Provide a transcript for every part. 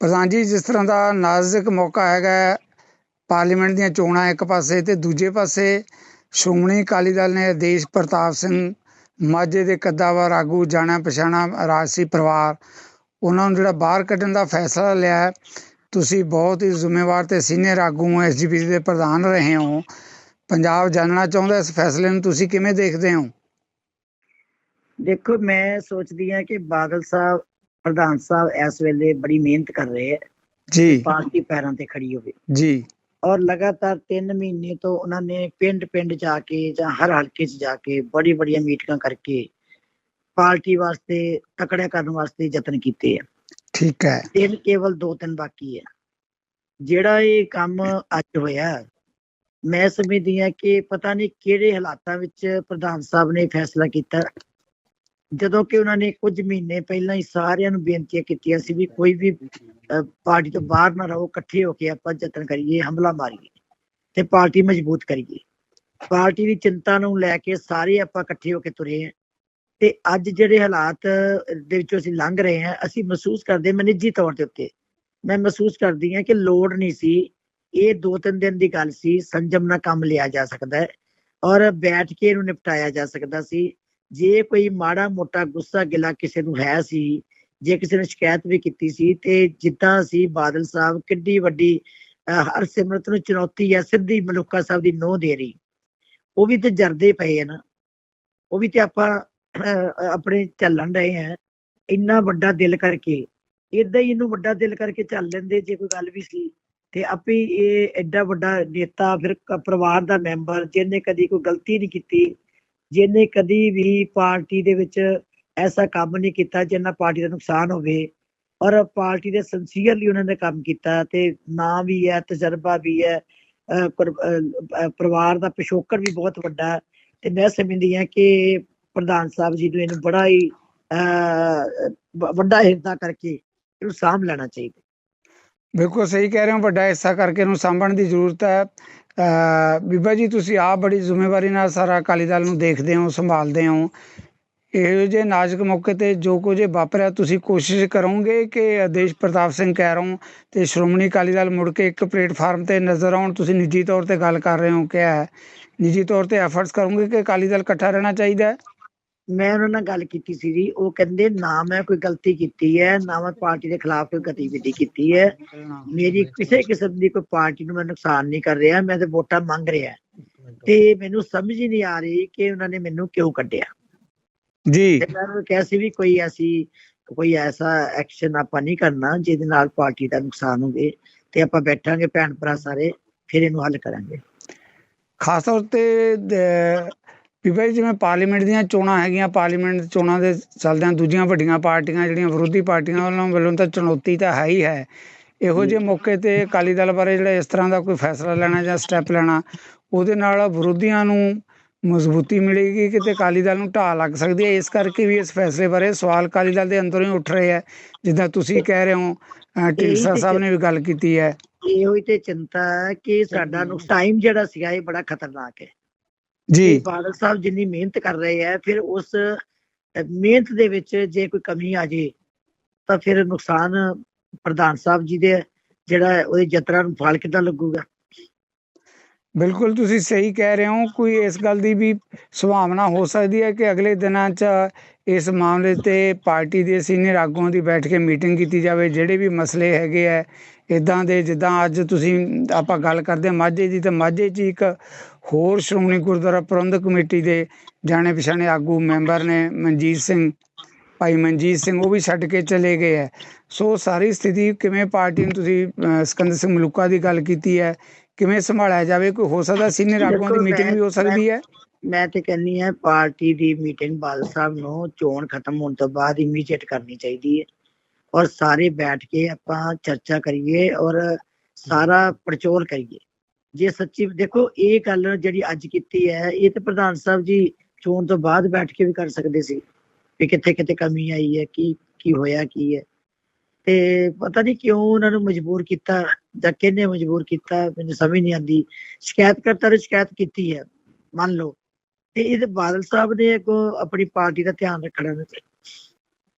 ਪ੍ਰਧਾਨ ਜੀ, ਜਿਸ ਤਰ੍ਹਾਂ ਦਾ ਨਾਜ਼ੁਕ ਮੌਕਾ ਹੈਗਾ ਪਾਰਲੀਮੈਂਟ ਦੀਆਂ ਚੋਣਾਂ ਇੱਕ ਪਾਸੇ ਅਤੇ ਦੂਜੇ ਪਾਸੇ, ਸ਼੍ਰੋਮਣੀ ਅਕਾਲੀ ਦਲ ਨੇ ਆਦੇਸ਼ ਪ੍ਰਤਾਪ ਸਿੰਘ ਮਾਝੇ ਦੇ ਕੱਦਾਵਰ ਆਗੂ ਜਾਣਾ ਪਛਾਣਾ ਰਾਜਸੀ ਪਰਿਵਾਰ, ਉਹਨਾਂ ਨੂੰ ਜਿਹੜਾ ਬਾਹਰ ਕੱਢਣ ਦਾ ਫੈਸਲਾ ਲਿਆ ਤੁਸੀਂ ਬਹੁਤ ਹੀ ਜ਼ਿੰਮੇਵਾਰ ਤੇ ਸੀਨੀਅਰ ਆਗੂ ਹੋ ਐਸਜੀਪੀਸੀ ਦੇ ਪ੍ਰਧਾਨ ਰਹੇ ਹੋ। ਪੰਜਾਬ ਜਾਣਨਾ ਚਾਹੁੰਦਾ ਇਸ ਫੈਸਲੇ ਨੂੰ ਤੁਸੀਂ ਕਿਵੇਂ ਦੇਖਦੇ ਹੋ? ਦੇਖੋ, ਮੈਂ ਸੋਚਦੀ ਹਾਂ ਕਿ ਬਾਦਲ ਸਾਹਿਬ ਪ੍ਰਧਾਨ ਸਾਹਿਬ ਇਸ ਵੇਲੇ ਬੜੀ ਮਿਹਨਤ ਕਰ ਰਹੇ ਹੈ ਜੀ। ਪਾਰਟੀ ਪੈਰਾਂ ਤੇ ਖੜੀ ਹੋਵੇ। ਜੀ। ਔਰ ਲਗਾਤਾਰ 3 ਮਹੀਨੇ ਤੋਂ ਉਹਨਾਂ ਨੇ ਪਿੰਡ ਪਿੰਡ ਜਾ ਕੇ ਜਾਂ ਹਰ ਹਲਕੇ 'ਚ ਜਾ ਕੇ ਬੜੀ ਬੜੀਆਂ ਮੀਟਿੰਗਾਂ ਕਰਕੇ ਪਾਰਟੀ ਵਾਸਤੇ ਤਕੜਿਆ ਕਰਨ ਵਾਸਤੇ ਯਤਨ ਕੀਤੇ ਆ ਠੀਕ ਹੈ। ਦਿਨ ਕੇਵਲ 2-3 ਬਾਕੀ ਹੈ। ਜਿਹੜਾ ਇਹ ਕੰਮ ਅੱਜ ਹੋਇਆ ਮੈਂ ਸਮਝਦੀ ਹਾਂ ਕਿ ਪਤਾ ਨਹੀਂ ਕਿਹੜੇ ਹਾਲਾਤਾਂ ਵਿੱਚ ਪ੍ਰਧਾਨ ਸਾਹਿਬ ਨੇ ਇਹ ਫੈਸਲਾ ਕੀਤਾ। ਜਦੋਂ ਕਿ ਉਹਨਾਂ ਨੇ ਕੁਝ ਮਹੀਨੇ ਪਹਿਲਾਂ ਹੀ ਸਾਰਿਆਂ ਨੂੰ ਬੇਨਤੀਆਂ ਕੀਤੀਆਂ ਸੀ ਵੀ ਕੋਈ ਵੀ ਪਾਰਟੀ ਤੋਂ ਬਾਹਰ ਨਾ ਰਹੋ, ਇਕੱਠੇ ਹੋ ਕੇ ਆਪਾਂ ਯਤਨ ਕਰੀਏ, ਹਮਲਾ ਮਾਰੀਏ ਤੇ ਪਾਰਟੀ ਮਜ਼ਬੂਤ ਕਰੀਏ। ਪਾਰਟੀ ਦੀ ਚਿੰਤਾ ਨੂੰ ਲੈ ਕੇ ਸਾਰੇ ਆਪਾਂ ਇਕੱਠੇ ਹੋ ਕੇ ਤੁਰੇ ਹਾਂ ਤੇ ਅੱਜ ਜਿਹੜੇ ਹਾਲਾਤ ਦੇ ਵਿੱਚੋਂ ਅਸੀਂ ਲੰਘ ਰਹੇ ਹਾਂ, ਅਸੀਂ ਮਹਿਸੂਸ ਕਰਦੇ ਮੈਂ ਨਿੱਜੀ ਤੌਰ ਤੇ ਉੱਤੇ। ਮੈਂ ਮਹਿਸੂਸ ਕਰਦੀ ਹਾਂ ਕਿ ਲੋੜ ਨਹੀਂ ਸੀ, ਇਹ ਦੋ ਤਿੰਨ ਦਿਨ ਦੀ ਗੱਲ ਸੀ, ਸੰਜਮ ਨਾਲ ਕੰਮ ਲਿਆ ਜਾ ਸਕਦਾ ਹੈ ਔਰ ਬੈਠ ਕੇ ਇਹਨੂੰ ਨਿਪਟਾਇਆ ਜਾ ਸਕਦਾ ਸੀ। ਜੇ ਕੋਈ ਮਾੜਾ ਮੋਟਾ ਗੁੱਸਾ ਗਿਲਾ ਕਿਸੇ ਨੂੰ ਹੈ ਸੀ ਜੇ ਕਿਸੇ ਨੇ ਸ਼ਿਕਾਇਤ ਵੀ ਕੀਤੀ ਸੀ ਤੇ ਜਿੱਦਾਂ ਅਸੀਂ ਬਾਦਲ ਸਾਹਿਬ ਕਿੱਡੀ ਵੱਡੀ ਅਹ, ਹਰਸਿਮਰਤ ਨੂੰ ਚੁਣੌਤੀ ਹੈ ਸਿੱਧੀ ਮਲੂਕਾ ਸਾਹਿਬ ਦੀ ਨੋਹ ਦੇ ਰਹੀ ਉਹ ਵੀ ਤੇ ਜਰਦੇ ਪਏ ਆ ਨਾ ਉਹ ਵੀ ਤੇ ਆਪਾਂ ਆਪਣੇ ਚੱਲਣ ਰਹੇ ਆ ਇੰਨਾ ਵੱਡਾ ਦਿਲ ਕਰਕੇ ਇਦਾਂ ਹੀ ਇਹਨੂੰ ਵੱਡਾ ਦਿਲ ਕਰਕੇ ਚੱਲ ਲੈਂਦੇ ਜੇ ਕੋਈ ਗੱਲ ਵੀ ਸੀ ਤੇ ਆਪੇ ਇਹ ਐਡਾ ਵੱਡਾ ਨੇਤਾ ਫਿਰ ਪਰਿਵਾਰ ਦਾ ਮੈਂਬਰ ਜਿਹਨੇ ਕਦੀ ਕੋਈ ਗਲਤੀ ਨਹੀਂ ਕੀਤੀ ਜਿਹਨੇ ਕਦੀ ਵੀ ਪਾਰਟੀ ਦੇ ਵਿੱਚ ਐਸਾ ਕੰਮ ਨਹੀਂ ਕੀਤਾ ਜਿਹਨਾਂ ਪਾਰਟੀ ਦਾ ਨੁਕਸਾਨ ਹੋਵੇ ਔਰ ਪਾਰਟੀ ਦੇ ਸਿੰਸੀਅਰਲੀ ਉਹਨਾਂ ਨੇ ਕੰਮ ਕੀਤਾ ਤੇ ਨਾਂ ਵੀ ਹੈ, ਤਜਰਬਾ ਵੀ ਹੈ ਪਰਿਵਾਰ ਦਾ ਪਿਛੋਕੜ ਵੀ ਬਹੁਤ ਵੱਡਾ ਤੇ ਮੈਂ ਸਮਝਦੀ ਹਾਂ ਕਿ ਪ੍ਰਧਾਨ ਸਾਹਿਬ ਜੀ ਨੂੰ ਇਹਨੂੰ ਬੜਾ ਹੀ ਵੱਡਾ ਹਿੱਸਾ ਕਰਕੇ ਇਹਨੂੰ ਸਾਂਭ ਲੈਣਾ ਚਾਹੀਦਾ। ਬਿਲਕੁਲ ਸਹੀ ਕਹਿ ਰਹੇ ਹੋ, ਵੱਡਾ ਹਿੱਸਾ ਕਰਕੇ ਇਹਨੂੰ ਸਾਂਭਣ ਦੀ ਜ਼ਰੂਰਤ ਹੈ। ਬੀਬਾ ਜੀ, ਤੁਸੀਂ ਆਪ ਬੜੀ ਜ਼ਿੰਮੇਵਾਰੀ ਨਾਲ ਸਾਰਾ ਅਕਾਲੀ ਦਲ ਨੂੰ ਦੇਖਦੇ ਹੋ, ਸੰਭਾਲਦੇ ਹੋ। ਇਹੋ ਜਿਹੇ ਨਾਜ਼ੁਕ ਮੌਕੇ ਤੇ ਜੋ ਕੁਝ ਵਾਪਰਿਆ, ਤੁਸੀਂ ਕੋਸ਼ਿਸ਼ ਕਰੋਗੇ ਕਿ ਆਦੇਸ਼ ਪ੍ਰਤਾਪ ਸਿੰਘ ਕਹਿ ਰਹਾ ਤੇ ਸ਼੍ਰੋਮਣੀ ਅਕਾਲੀ ਦਲ ਮੁੜ ਕੇ ਇੱਕ ਪਲੇਟਫਾਰਮ ਤੇ ਨਜ਼ਰ ਆਉਣ? ਤੁਸੀਂ ਨਿੱਜੀ ਤੌਰ ਤੇ ਗੱਲ ਕਰ ਰਹੇ ਹੋ ਕਿਹਾ ਨਿੱਜੀ ਤੌਰ ਤੇ ਐਫਰਟਸ ਕਰੋਗੇ ਕਿ ਅਕਾਲੀ ਦਲ ਇਕੱਠਾ ਰਹਿਣਾ ਚਾਹੀਦਾ ਹੈ? ਮੈਂ ਉਹਨਾਂ ਨਾਲ ਗੱਲ ਕੀਤੀ ਸੀ ਜੀ ਉਹ ਕਹਿੰਦੇ ਨਾ ਮੈਂ ਕੋਈ ਗਲਤੀ ਕੀਤੀ ਹੈ ਨਾ ਮੈਂ ਪਾਰਟੀ ਦੇ ਖਿਲਾਫ ਕੋਈ ਗਤੀਵਿਧੀ ਕੀਤੀ ਹੈ। ਮੇਰੀ ਕਿਸੇ ਕਿਸਮ ਦੀ ਕੋਈ ਪਾਰਟੀ ਨੂੰ ਮੈਂ ਨੁਕਸਾਨ ਨਹੀਂ ਕਰ ਰਿਹਾ ਮੈਂ ਤੇ ਵੋਟਾਂ ਮੰਗ ਰਿਹਾ। ਤੇ ਮੈਨੂੰ ਸਮਝ ਹੀ ਨਹੀਂ ਆ ਰਹੀ ਕਿ ਉਹਨਾਂ ਨੇ ਮੈਨੂੰ ਕਿਉਂ ਕੱਢਿਆ। ਜੀ। ਮੈਂ ਕਿਹਾ ਸੀ ਵੀ ਕੋਈ ਐਸੀ ਕੋਈ ਐਸਾ ਐਕਸ਼ਨ ਆਪਾਂ ਨਹੀਂ ਕਰਨਾ ਜਿਹਦੇ ਨਾਲ ਪਾਰਟੀ ਦਾ ਨੁਕਸਾਨ ਹੋਵੇ ਤੇ ਆਪਾਂ ਬੈਠਾਂਗੇ ਭੈਣ ਭਰਾ ਸਾਰੇ ਫਿਰ ਇਹਨੂੰ ਹੱਲ ਕਰਾਂਗੇ। ਖਾਸ ਤੌਰ ਤੇ ਬੀਬਾ ਜੀ ਜਿਵੇਂ ਪਾਰਲੀਮੈਂਟ ਦੀਆਂ ਚੋਣਾਂ ਹੈਗੀਆਂ ਪਾਰਲੀਮੈਂਟ ਚੋਣਾਂ ਦੇ ਚੱਲਦਿਆਂ ਦੂਜੀਆਂ ਵੱਡੀਆਂ ਪਾਰਟੀਆਂ ਜਿਹੜੀਆਂ ਵਿਰੋਧੀ ਪਾਰਟੀਆਂ ਵੱਲੋਂ ਵੱਲੋਂ ਤਾਂ ਚੁਣੌਤੀ ਤਾਂ ਹੈ ਹੀ ਹੈ। ਇਹੋ ਜਿਹੇ ਮੌਕੇ ਤੇ ਅਕਾਲੀ ਦਲ ਬਾਰੇ ਜਿਹੜਾ ਇਸ ਤਰ੍ਹਾਂ ਦਾ ਕੋਈ ਫੈਸਲਾ ਲੈਣਾ ਜਾਂ ਸਟੈਪ ਲੈਣਾ ਉਹਦੇ ਨਾਲ ਵਿਰੋਧੀਆਂ ਨੂੰ ਮਜ਼ਬੂਤੀ ਮਿਲੇਗੀ ਕਿਤੇ ਅਕਾਲੀ ਦਲ ਨੂੰ ਢਾਹ ਲੱਗ ਸਕਦੀ ਹੈ। ਇਸ ਕਰਕੇ ਵੀ ਇਸ ਫੈਸਲੇ ਬਾਰੇ ਸਵਾਲ ਅਕਾਲੀ ਦਲ ਦੇ ਅੰਦਰੋਂ ਹੀ ਉੱਠ ਰਹੇ ਹੈ। ਜਿੱਦਾਂ ਤੁਸੀਂ ਕਹਿ ਰਹੇ ਹੋ ਢੀਂਡਸਾ ਸਾਹਿਬ ਨੇ ਵੀ ਗੱਲ ਕੀਤੀ ਹੈ। ਇਹੋ ਹੀ ਤੇ ਚਿੰਤਾ ਹੈ ਕਿ ਸਾਡਾ ਨੂੰ ਟਾਈਮ ਜਿਹੜਾ ਸੀਗਾ ਇਹ ਬੜਾ ਖਤਰਨਾਕ ਹੈ। ਜੀ। ਬਾਦਲ ਸਾਹਿਬ ਜਿੰਨੀ ਮਿਹਨਤ ਕਰ ਰਹੇ ਆ ਫਿਰ ਉਸ ਮਿਹਨਤ ਦੇ ਵਿੱਚ ਜੇ ਕੋਈ ਕਮੀ ਆ ਜੇ ਤਾਂ ਫਿਰ ਨੁਕਸਾਨ ਪ੍ਰਧਾਨ ਸਾਹਿਬ ਜੀ ਦੇ ਜਿਹੜਾ ਹੈ, ਉਹਦੀ ਯਤਰਾ ਨੂੰ ਫਲ ਕਿੱਦਾਂ ਲੱਗੂਗਾ? ਬਿਲਕੁਲ ਤੁਸੀਂ ਸਹੀ ਕਹਿ ਰਹੇ ਹੋ, ਕੋਈ ਇਸ ਗੱਲ ਦੀ ਵੀ ਸੰਭਾਵਨਾ ਹੋ ਸਕਦੀ ਹੈ ਕਿ ਅਗਲੇ ਦਿਨਾਂ 'ਚ ਇਸ ਮਾਮਲੇ ਤੇ ਪਾਰਟੀ ਦੇ ਸੀਨੀਅਰ ਆਗੂਆਂ ਦੀ ਬੈਠ ਕੇ ਮੀਟਿੰਗ ਕੀਤੀ ਜਾਵੇ, ਜਿਹੜੇ ਵੀ ਮਸਲੇ ਹੈਗੇ ਹੈ ਇੱਦਾਂ ਦੇ ਜਿੱਦਾਂ ਅੱਜ ਤੁਸੀਂ ਆਪਾਂ ਗੱਲ ਕਰਦੇ ਹਾਂ ਮਾਝੇ ਦੀ, ਤਾਂ ਮਾਝੇ 'ਚ ਇੱਕ ਹੋਰ ਸ਼੍ਰੋਮਣੀ ਗੁਰਦੁਆਰਾ ਪ੍ਰਬੰਧਕ ਕਮੇਟੀ ਦੇ ਜਾਣੇ ਪਛਾਣੇ ਆਗੂ ਮੈਂਬਰ ਨੇ ਮਨਜੀਤ ਸਿੰਘ, ਭਾਈ ਮਨਜੀਤ ਸਿੰਘ, ਉਹ ਵੀ ਛੱਡ ਕੇ ਚਲੇ ਗਏ ਹੈ। ਸੋ ਸਾਰੀ ਸਥਿਤੀ ਕਿਵੇਂ ਪਾਰਟੀ ਨੂੰ ਤੁਸੀਂ ਸਿਕੰਦਰ ਸਿੰਘ ਮਲੂਕਾ ਦੀ ਗੱਲ ਕੀਤੀ ਹੈ ਕਿਵੇਂ ਸੰਭਾਲਿਆ ਜਾਵੇ ਕੋਈ ਹੋ ਸਕਦਾ ਸੀਨੀਅਰ ਆਗੂਆਂ ਦੀ ਮੀਟਿੰਗ ਵੀ ਹੋ ਸਕਦੀ ਹੈ? ਮੈਂ ਤੇ ਕਹਿੰਨੀ ਆ ਪਾਰਟੀ ਦੀ ਮੀਟਿੰਗ ਬਾਦਲ ਸਾਹਿਬ ਨੂੰ ਚੋਣ ਖਤਮ ਹੋਣ ਤੋਂ ਬਾਅਦ ਇਮੀਡੀਏਟ ਕਰਨੀ ਚਾਹੀਦੀ ਹੈ। ਔਰ ਸਾਰੇ ਬੈਠ ਕੇ ਆਪਾਂ ਚਰਚਾ ਕਰੀਏ ਔਰ ਸਾਰਾ ਪੜਚੋਲ ਕਰੀਏ। ਜੇ ਸੱਚੀ ਦੇਖੋ ਇਹ ਗੱਲ ਜਿਹੜੀ ਅੱਜ ਕੀਤੀ ਹੈ ਇਹ ਤੇ ਪ੍ਰਧਾਨ ਸਾਹਿਬ ਜੀ ਚੋਣ ਤੋਂ ਬਾਅਦ ਬੈਠ ਕੇ ਵੀ ਕਰ ਸਕਦੇ ਸੀ ਵੀ ਕਿੱਥੇ ਕਿੱਥੇ ਕਮੀ ਆਈ ਹੈ ਕੀ ਕੀ ਹੋਇਆ ਕੀ ਹੈ। ਤੇ ਪਤਾ ਨਹੀਂ ਕਿਉਂ ਉਹਨਾਂ ਨੂੰ ਮਜਬੂਰ ਕੀਤਾ ਜਾਂ ਕਿਹਨੇ ਮਜਬੂਰ ਕੀਤਾ ਮੈਨੂੰ ਸਮਝ ਨਹੀਂ ਆਉਂਦੀ। ਸ਼ਿਕਾਇਤਕਰਤਾ ਨੇ ਸ਼ਿਕਾਇਤ ਕੀਤੀ ਹੈ ਮੰਨ ਲਓ। ਤੇ ਇਹਦੇ ਬਾਦਲ ਸਾਹਿਬ ਨੇ ਅੱਗੋਂ ਆਪਣੀ ਪਾਰਟੀ ਦਾ ਧਿਆਨ ਰੱਖਣਾ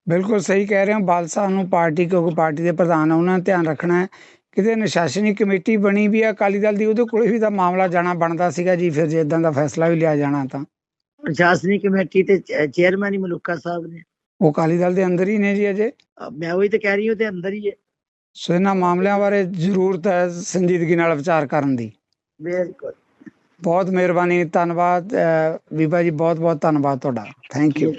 ਬਿਲਕੁਲ ਸਹੀ ਕਹਿ ਰਹੇ ਹੋ ਬਾਲ ਸਾਹਿਬ ਨੂੰ ਪਾਰਟੀ ਕਿਉਂਕਿ ਪਾਰਟੀ ਦੇ ਪ੍ਰਧਾਨ ਉਹਨਾਂ ਨੇ ਧਿਆਨ ਰੱਖਣਾ ਹੈ। ਕਿਤੇ ਨਿਸ਼ਾਸਨੀ ਕਮੇਟੀ ਬਣੀ ਵੀ ਆ ਅਕਾਲੀ ਦਲ ਦੀ ਉਹਦੇ ਕੋਲੇ ਵੀ ਤਾਂ ਮਾਮਲਾ ਜਾਣਾ ਬਣਦਾ ਸੀਗਾ ਜੀ ਫਿਰ ਜੇ ਇਦਾਂ ਦਾ ਫੈਸਲਾ ਵੀ ਲਿਆ ਜਾਣਾ ਤਾਂ। ਪ੍ਰਸ਼ਾਸਨਿਕ ਕਮੇਟੀ ਤੇ ਚੇਅਰਮੈਨ ਹੀ ਮਲੂਕਾ ਸਾਹਿਬ ਨੇ। ਉਹ ਅਕਾਲੀ ਦਲ ਦੇ ਅੰਦਰ ਹੀ ਨੇ ਜੀ ਅਜੇ। ਮੈਂ ਉਹੀ ਤਾਂ ਕਹਿ ਰਹੀ ਹਾਂ ਤੇ ਅੰਦਰ ਹੀ ਹੈ। ਸੋ ਇਹਨਾਂ ਮਾਮਲਿਆਂ ਬਾਰੇ ਜ਼ਰੂਰਤ ਹੈ ਸੰਜੀਦਗੀ ਨਾਲ ਵਿਚਾਰ ਕਰਨ ਦੀ। ਬਿਲਕੁਲ। ਬਹੁਤ ਮਿਹਰਬਾਨੀ ਧੰਨਵਾਦ। ਬੀਬਾ ਜੀ ਬਹੁਤ ਬਹੁਤ ਧੰਨਵਾਦ ਤੁਹਾਡਾ। Thank you